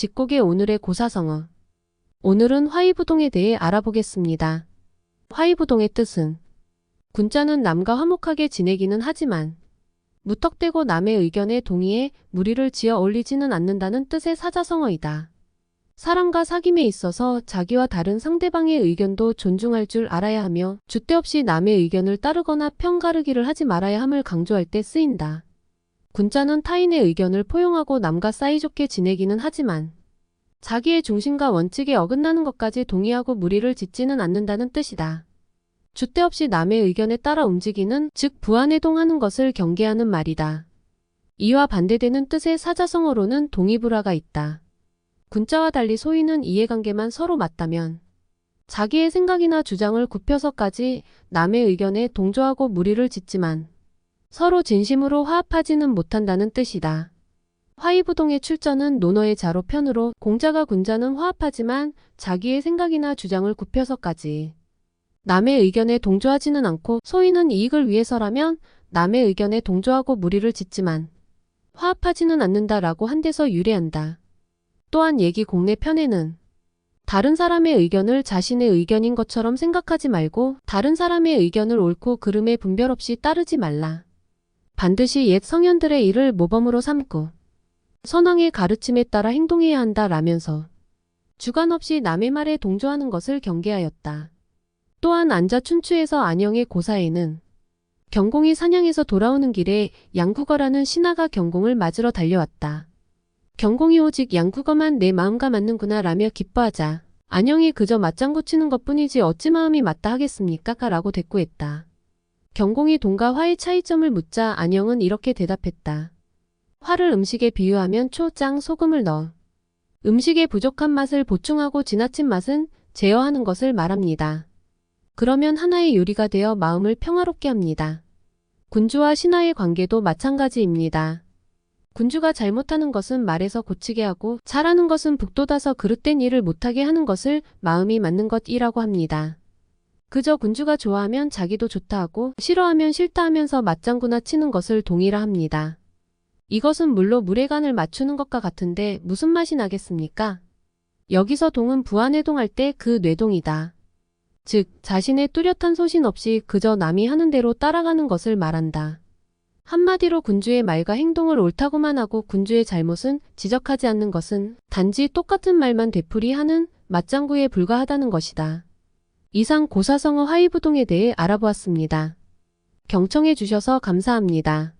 직곡의 오늘의 고사성어. 오늘은 화이부동에 대해 알아보겠습니다. 화이부동의 뜻은 군자는 남과 화목하게 지내기는 하지만 무턱대고 남의 의견에 동의해 무리를 지어 올리지는 않는다는 뜻의 사자성어이다. 사람과 사귐에 있어서 자기와 다른 상대방의 의견도 존중할 줄 알아야 하며 주대 없이 남의 의견을 따르거나 편가르기를 하지 말아야 함을 강조할 때 쓰인다. 군자는 타인의 의견을 포용하고 남과 사이좋게 지내기는 하지만 자기의 중심과 원칙에 어긋나는 것까지 동의하고 무리를 짓지는 않는다는 뜻이다. 주대 없이 남의 의견에 따라 움직이는 즉 부안해동하는 것을 경계하는 말이다. 이와 반대되는 뜻의 사자성어로는 동의불화가 있다. 군자와 달리 소위는 이해관계만 서로 맞다면 자기의 생각이나 주장을 굽혀서까지 남의 의견에 동조하고 무리를 짓지만 서로 진심으로 화합하지는 못한다는 뜻이다. 화이부동의 출전은 논어의 자로 편으로 공자가 군자는 화합하지만 자기의 생각이나 주장을 굽혀서까지 남의 의견에 동조하지는 않고 소위는 이익을 위해서라면 남의 의견에 동조하고 무리를 짓지만 화합하지는 않는다라고 한 데서 유래한다. 또한 얘기 공내 편에는 다른 사람의 의견을 자신의 의견인 것처럼 생각하지 말고 다른 사람의 의견을 옳고 그름에 분별 없이 따르지 말라. 반드시 옛 성현들의 일을 모범으로 삼고 선왕의 가르침에 따라 행동해야 한다 라면서 주관 없이 남의 말에 동조하는 것을 경계하였다. 또한 안자 춘추에서 안영의 고사에는 경공이 사냥에서 돌아오는 길에 양국어라는 신하가 경공을 맞으러 달려왔다. 경공이 오직 양국어만 내 마음과 맞는구나 라며 기뻐하자 안영이 그저 맞장구 치는 것뿐이지 어찌 마음이 맞다 하겠습니까? 라고 대꾸했다. 경공이 돈과 화의 차이점을 묻자 안영은 이렇게 대답했다. 화를 음식에 비유하면 초장 소금을 넣어 음식의 부족한 맛을 보충하고 지나친 맛은 제어하는 것을 말합니다. 그러면 하나의 요리가 되어 마음을 평화롭게 합니다. 군주와 신하의 관계도 마찬가지입니다. 군주가 잘못하는 것은 말해서 고치게 하고 잘하는 것은 북돋아서 그릇된 일을 못하게 하는 것을 마음이 맞는 것이라고 합니다. 그저 군주가 좋아하면 자기도 좋다 하고 싫어하면 싫다 하면서 맞장구나 치는 것을 동의라 합니다. 이것은 물로 물의 간을 맞추는 것과 같은데 무슨 맛이 나겠습니까? 여기서 동은 부안해동할 때 그 뇌동이다. 즉 자신의 뚜렷한 소신 없이 그저 남이 하는 대로 따라가는 것을 말한다. 한마디로 군주의 말과 행동을 옳다고만 하고 군주의 잘못은 지적하지 않는 것은 단지 똑같은 말만 되풀이하는 맞장구에 불과하다는 것이다. 이상 고사성어 화이부동에 대해 알아보았습니다. 경청해 주셔서 감사합니다.